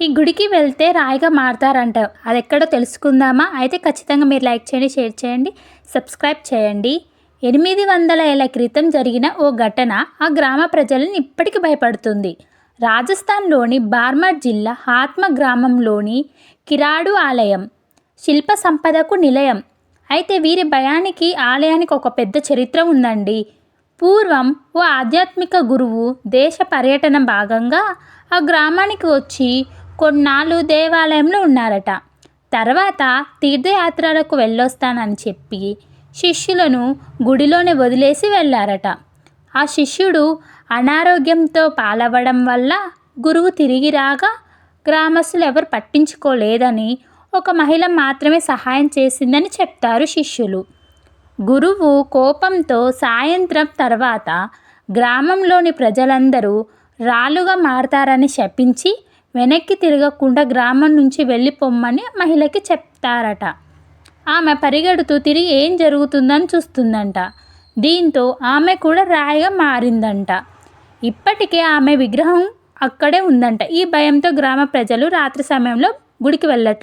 ఈ గుడికి వెళ్తే రాయిగా మారతారంట. అది ఎక్కడో తెలుసుకుందామా? అయితే ఖచ్చితంగా మీరు లైక్ చేయండి షేర్ చేయండి సబ్స్క్రైబ్ చేయండి. ఎనిమిది వందల ఏళ్ళ క్రితం జరిగిన ఓ ఘటన ఆ గ్రామ ప్రజలను ఇప్పటికీ భయపడుతుంది. రాజస్థాన్లోని బార్మర్ జిల్లా ఆత్మ గ్రామంలోని కిరాడు ఆలయం శిల్ప సంపదకు నిలయం. అయితే వీరి భయానికి ఆలయానికి ఒక పెద్ద చరిత్ర ఉందండి. పూర్వం ఓ ఆధ్యాత్మిక గురువు దేశ పర్యటన భాగంగా ఆ గ్రామానికి వచ్చి కొన్నాళ్ళు దేవాలయంలో ఉన్నారట. తర్వాత తీర్థయాత్రలకు వెళ్ళొస్తానని చెప్పి శిష్యులను గుడిలోనే వదిలేసి వెళ్ళారట. ఆ శిష్యుడు అనారోగ్యంతో పాలవ్వడం వల్ల గురువు తిరిగి రాగా గ్రామస్తులు ఎవరు పట్టించుకోలేదని ఒక మహిళ మాత్రమే సహాయం చేసిందని చెప్తారు శిష్యులు. గురువు కోపంతో సాయంత్రం తర్వాత గ్రామంలోని ప్రజలందరూ రాళ్ళుగా మారతారని శపించి వెనక్కి తిరగకుండా గ్రామం నుంచి వెళ్ళిపోమ్మని మహిళకి చెప్తారట. ఆమె పరిగెడుతూ తిరిగి ఏం జరుగుతుందని చూస్తుందంట. దీంతో ఆమె కూడా రాయిగా మారిందంట. ఇప్పటికే ఆమె విగ్రహం అక్కడే ఉందంట. ఈ భయంతో గ్రామ ప్రజలు రాత్రి సమయంలో గుడికి వెళ్ళట్లేదు